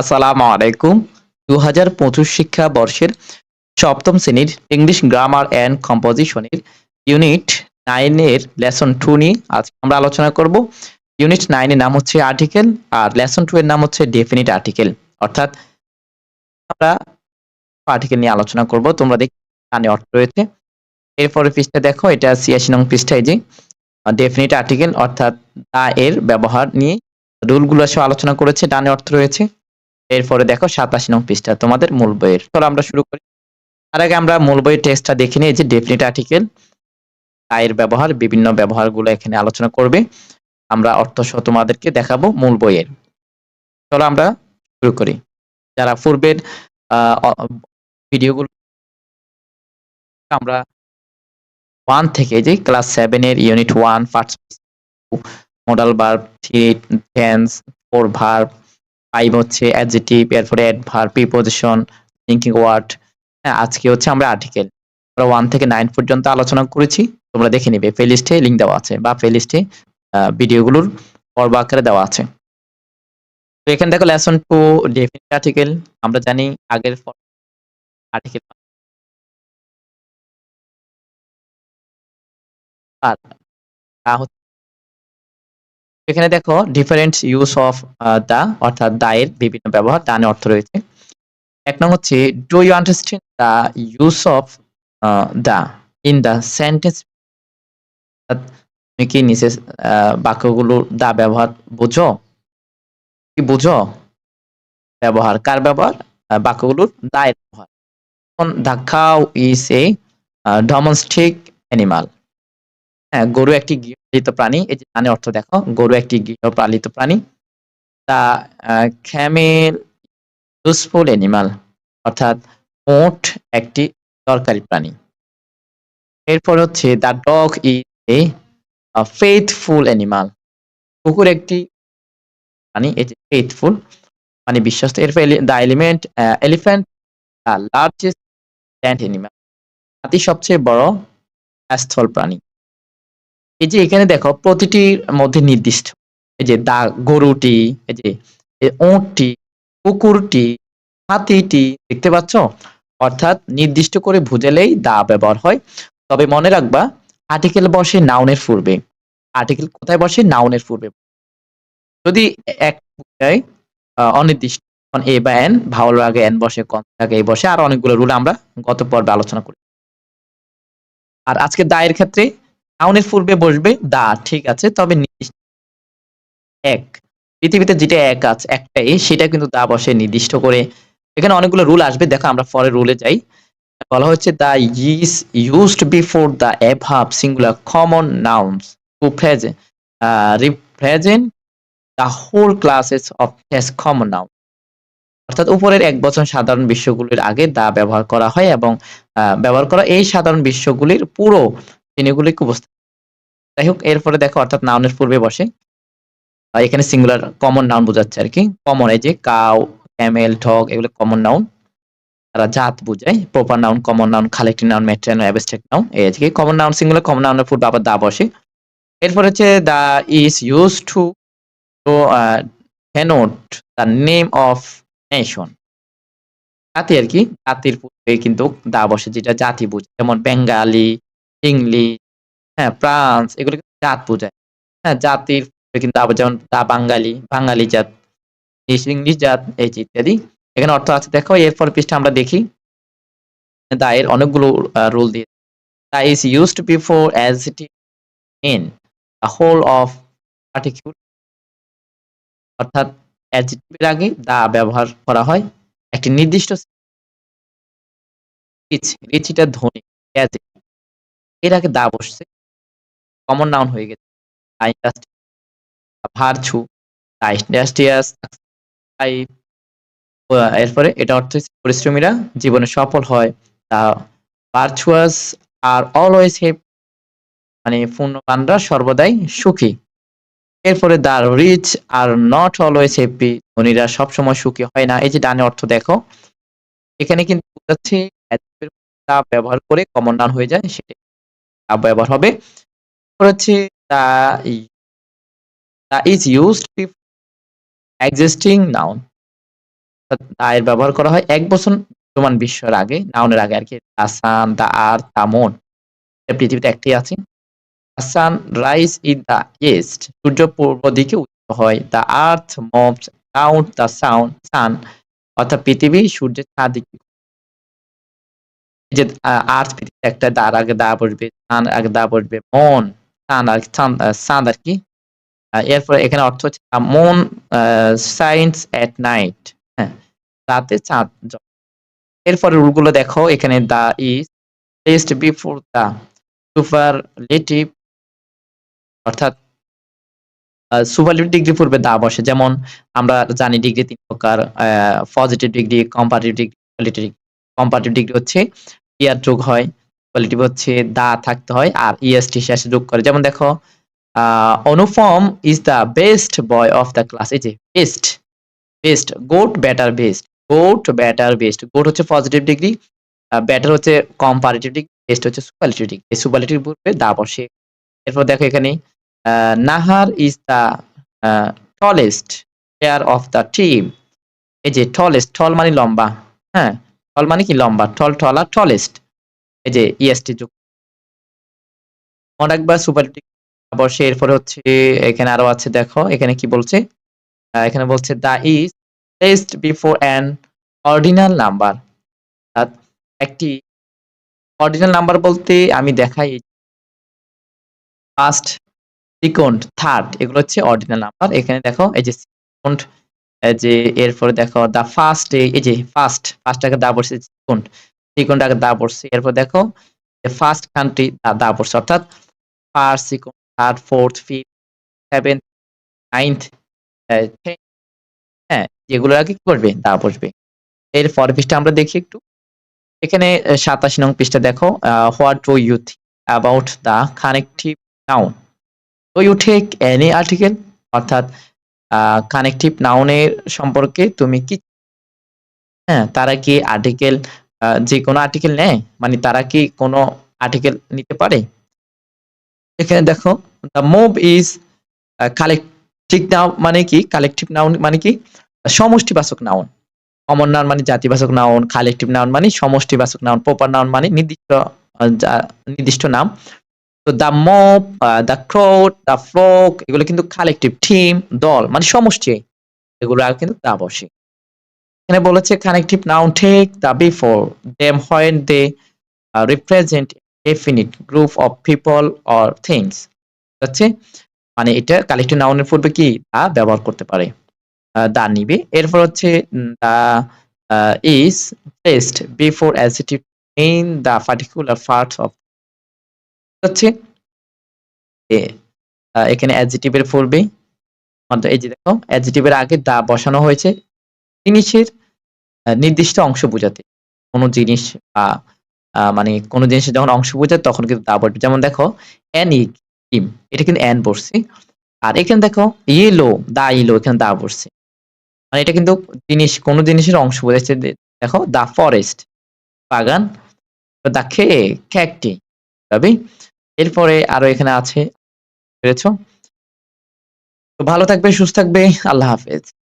আসসালামু আলাইকুম। দু হাজার পঁচিশ শিক্ষাবর্ষের সপ্তম শ্রেণির ইংলিশ গ্রামার অ্যান্ড কম্পোজিশনের ইউনিট নাইনের লেসন টু নিয়ে আজকে আমরা আলোচনা করব। ইউনিট নাইনের নাম হচ্ছে আর্টিকেল আর লেসন টু এর নাম হচ্ছে ডেফিনিট আর্টিকেল অর্থাৎ আমরা আর্টিকেল নিয়ে আলোচনা করব। তোমরা দেখি এখানে অর্থ রয়েছে। এরপরে পৃষ্ঠা দেখো, এটা ছিয়াশি নং পৃষ্ঠায় যে। ডেফিনিট আর্টিকেল অর্থাৎ দা এর ব্যবহার নিয়ে রুলগুলো সব আলোচনা করেছে, ডানে অর্থ রয়েছে। এরপরে দেখো সাতাশি নং পৃষ্ঠা, তোমাদের মূল বইয়ের। চলো আমরা শুরু করি। তার আগে আমরা মূল বইয়ের টেক্সটটা দেখে নিই যে ডেফিনিট আর্টিকেল আয়ের ব্যবহার, বিভিন্ন ব্যবহারগুলো এখানে আলোচনা করবে। আমরা অর্থ সহ তোমাদেরকে দেখাবো মূল বইয়ের। চলো আমরা শুরু করি। যারা পূর্বের ভিডিওগুলো আমরা ওয়ান থেকে যে ক্লাস সেভেনের unit one parts modal verb three tense four verb five হচ্ছে অ্যাডজেটিভ এরপরে অ্যাডভার্ব প্রিপোজিশন থিঙ্কিং ওয়ার্ড হ্যাঁ আজকে হচ্ছে আমরা আর্টিকেল আমরা ওয়ান থেকে নাইন পর্যন্ত আলোচনা করেছি। তোমরা দেখে নিবে প্লেলিস্টে লিংক দেওয়া আছে বা প্লেলিস্টে ভিডিওগুলোর পর্ব আকারে দেওয়া আছে। তো এখানে দেখো লেসন টু ডেফিনিট আর্টিকেল আমরা জানি আগের আর্টিকেল আর তা হচ্ছে এখানে দেখো ডিফারেন্ট ইউজ অফ দা অর্থাৎ দা এর বিভিন্ন ব্যবহার ডানে অর্থ রয়েছে। এক নং হচ্ছে do you understand the use of the in the sentence তুমি কি নিচে বাক্যগুলো দা ব্যবহার বুঝো? কি বুঝো? ব্যবহার, কার ব্যবহার? বাক্যগুলোর দা এর ব্যবহার। Cow is a domestic animal হ্যাঁ গরু একটি গৃহপালিত প্রাণী। এই যে অর্থ দেখো, গরু একটি গৃহপালিত প্রাণী। দা ক্যামেল ইউজফুল অ্যানিমাল অর্থাৎ ওট একটি দরকারি প্রাণী। এরপর হচ্ছে the dog is a faithful animal কুকুর একটি প্রাণী যে ফেথফুল মানে বিশ্বস্ত। এরপর the element elephant the largest land animal হাতি সবচেয়ে বড় স্থল প্রাণী। এই যে এখানে দেখো, প্রতিটির মধ্যে নির্দিষ্ট। এই যে দা, গরুটি, এই যে ওঁটটি কুকুরটি, হাতিটি, দেখতে পাচ্ছ? অর্থাৎ নির্দিষ্ট করে বুঝালেই দা ব্যবহার হয়। তবে মনে রাখবা আর্টিকেল বসে নাউনের পূর্বে। আর্টিকেল কোথায় বসে? নাউনের পূর্বে। যদি এক অনির্দিষ্ট এ বা এন ভাওয়াল আগে এন বসে কন আগে এ বসে, আর অনেকগুলো রুল আমরা গত পর্বে আলোচনা করি আর আজকে দায়ের ক্ষেত্রে নাউনের পূর্বে বসবে দা, ঠিক আছে, তবে এক। পৃথিবীতে যেটা এক আছে, একটাই, সেটা কিন্তু দা বসে নির্দিষ্ট করে। এখানে অনেকগুলো রুল আসবে, দেখো আমরা পরে রুলে যাই। বলা হচ্ছে the is used before the above singular common nouns to present represent the whole classes of as common noun অর্থাৎ উপরের এক বছর সাধারণ বিশ্বগুলির আগে দা ব্যবহার করা হয় এবং ব্যবহার করা এই সাধারণ বিশ্বগুলির পুরো শ্রেণীগুলিকে উপস্থাপন যাই হোক এরপরে দেখো, অর্থাৎ নাউনের পূর্বে বসে। এখানে সিঙ্গুলার কমন নাউন বোঝাচ্ছে আর কি। কমন এই যে কাউ ক্যামেল ঠগ এগুলো কমন নাউন তারা জাত বোঝায়। Proper noun common noun collective noun material abstract noun এই আজকে কমন নাউন সিঙ্গুলার কমন নাউনের পূর্বে আবার দা বসে। এরপর হচ্ছে the is use to denote the name of nation জাতি আর কি, জাতির পূর্বে কিন্তু দা বসে, যেটা জাতি বোঝায়। যেমন বেঙ্গালি ইংলিশ হ্যাঁ ফ্রান্স এগুলো জাত বোঝায় হ্যাঁ জাতির কিন্তু আবার যেমন দা বাঙালি বাঙালি জাত ইংলিশ জাত এই ইত্যাদি এখানে অর্থ আছে দেখো এরপর পৃষ্ঠা আমরা দেখি দা এর অনেকগুলো রুল দিয়ে the is used before as it in whole of particular অর্থাৎ অ্যাডজেক্টিভের আগে দা ব্যবহার করা হয় একটি নির্দিষ্ট রিচ রিচ ধ্বনি adjective। এর আগে দা বসছে। কমন নাউন হয়ে গেছে। ভার্চু ইন্ডাস্ট্রিয়াস এরপরে এটা অর্থ পরিশ্রমীরা জীবনে সফল হয়। দা ভার্চুয়াস আর অলওয়েজ হেপ মানে পূর্ণবানরা সর্বদাই সুখী। এরপরে the rich are not always happy ধনীরা সবসময় সুখী হয় না। এই যে ডানে অর্থ দেখো। এখানে কিন্তু তা ব্যবহার করে কমন নাউন হয়ে যায়, সেটা তা ব্যবহার হবে। হচ্ছে the the is used existing noun the এর ব্যবহার করা হয় এক বছর বর্তমান বিশ্বের আগে নাউনের আগে আর কি দা সান দা আর্থ দা পৃথিবীতে একটি আছে। The sun rise in the east সূর্য পূর্ব দিকে উদিত হয়। The earth moves round the sound sun অর্থাৎ পৃথিবী সূর্যের চারদিকে যে আর্থ একটা দার আগে দা বসবে সান আগে দা বসবে, মন সান আর চাঁদ আর কি এরপরে এখানে অর্থ হচ্ছে মন সাইন্স এট নাইট হ্যাঁ রাতে চাঁদ। এরপরে রুলগুলো দেখো, এখানে the is placed before the super superlative অর্থাৎ সুপারলেটিভ ডিগ্রি পূর্বে দা বসে যেমন আমরা জানি ডিগ্রি তিন প্রকার positive degree comparative degree qualitative comparative degree হচ্ছে ইয়ার যোগ হয় কোয়ালিটিভ হচ্ছে দা থাকতে হয় আর ইএসটি শেষে যোগ করে। যেমন দেখো Anupam is the best boy of the class এই যে best best good better best good better best good হচ্ছে পজিটিভ ডিগ্রি ব্যাটার হচ্ছে কম্পারেটিভ ডিগ্রি বেস্ট হচ্ছে সুপারলেটিভ ডিগ্রি এই সুপারলেটিভ পূর্বে দা বসে। এরপর দেখো এখানে Nahar is the tallest player of the team এই যে টলেস্ট টল মানে লম্বা হ্যাঁ? টল মানে কি লম্বা? টল, টলা টলেস্ট। এই যে ইএসটি যোগ। মনে একবার সুপারলেটিভ বসে এরপরে হচ্ছে, এখানে আরও আছে, দেখো, এখানে কি বলছে? এখানে বলছে the is placed before an ordinal number একটি অর্ডিনাল নাম্বার বলতে আমি দেখাই ফার্স্ট সেকেন্ড থার্ড এগুলো হচ্ছে অর্ডিনাল নাম্বার এখানে দেখো, এই যে সেকেন্ড যে এরপরে দেখো দা ফার্স্ট এই যে ফার্স্ট ফার্স্ট আগে দা পড়ছে সেকেন্ড সেকেন্ড আগে দা পড়ছে। এরপর দেখো ফার্স্ট কান্ট্রি দা দা পড়ছে, অর্থাৎ first second third fourth fifth seventh ninth হ্যাঁ যেগুলো আগে কি করবে? দা বসবে এর পরের পৃষ্ঠা আমরা দেখি একটু। এখানে সাতাশি নং পৃষ্ঠা দেখো what do you about the connective noun do you take any article অর্থাৎ কানেকটিভ নাউনের সম্পর্কে তুমি কি হ্যাঁ তারা কি আর্টিকেল যে কোনো আর্টিকেল নেয়? মানে তারা কি কোনো আর্টিকেল নিতে পারে? এখানে দেখো the move is collective noun মানে কি? কালেকটিভ নাউন মানে কি? সমষ্টিবাচক নাউন কমন নাউন মানে জাতিবাচক নাউন কালেকটিভ নাউন মানে সমষ্টিবাচক নাউন প্রপার নাউন মানে নির্দিষ্ট নির্দিষ্ট নাম। তো the mob the crowd the flock এগুলো কিন্তু কালেকটিভ টিম দল মানে সমষ্টি। এগুলো আর কিন্তু দা বসে। এখানে বলেছে connective noun take the before them when they represent definite group of people or things হচ্ছে মানে এটা কালেকটিভ নাউনের পূর্বে কি দা ব্যবহার করতে পারে। দা নিবে। এরপর হচ্ছে the is placed before adjective in the particular parts of হচ্ছে এ- এখানে অ্যাডজেক্টিভের পূর্বে এই যে দেখো অ্যাডজেক্টিভের আগে দা বসানো হয়েছে। জিনিসের নির্দিষ্ট অংশ বোঝাতে। কোনো জিনিস বা মানে কোনো জিনিসের যখন অংশ বোঝায়, তখন কিন্তু দা বসবে। যেমন দেখো অ্যান ইম এটা কিন্তু অ্যান বসছে। আর এখানে দেখো ইয়েলো দা ইলো এখানে দা বসছে। মানে এটা কিন্তু জিনিস, কোন জিনিসের অংশ বোঝাচ্ছে। দেখো, দা ফরেস্ট বাগান দা খে খ্যাকটি তবে এরপরে আরও এখানে আছে পেরেছ? তো ভালো থাকবে সুস্থ থাকবে আল্লাহ হাফেজ।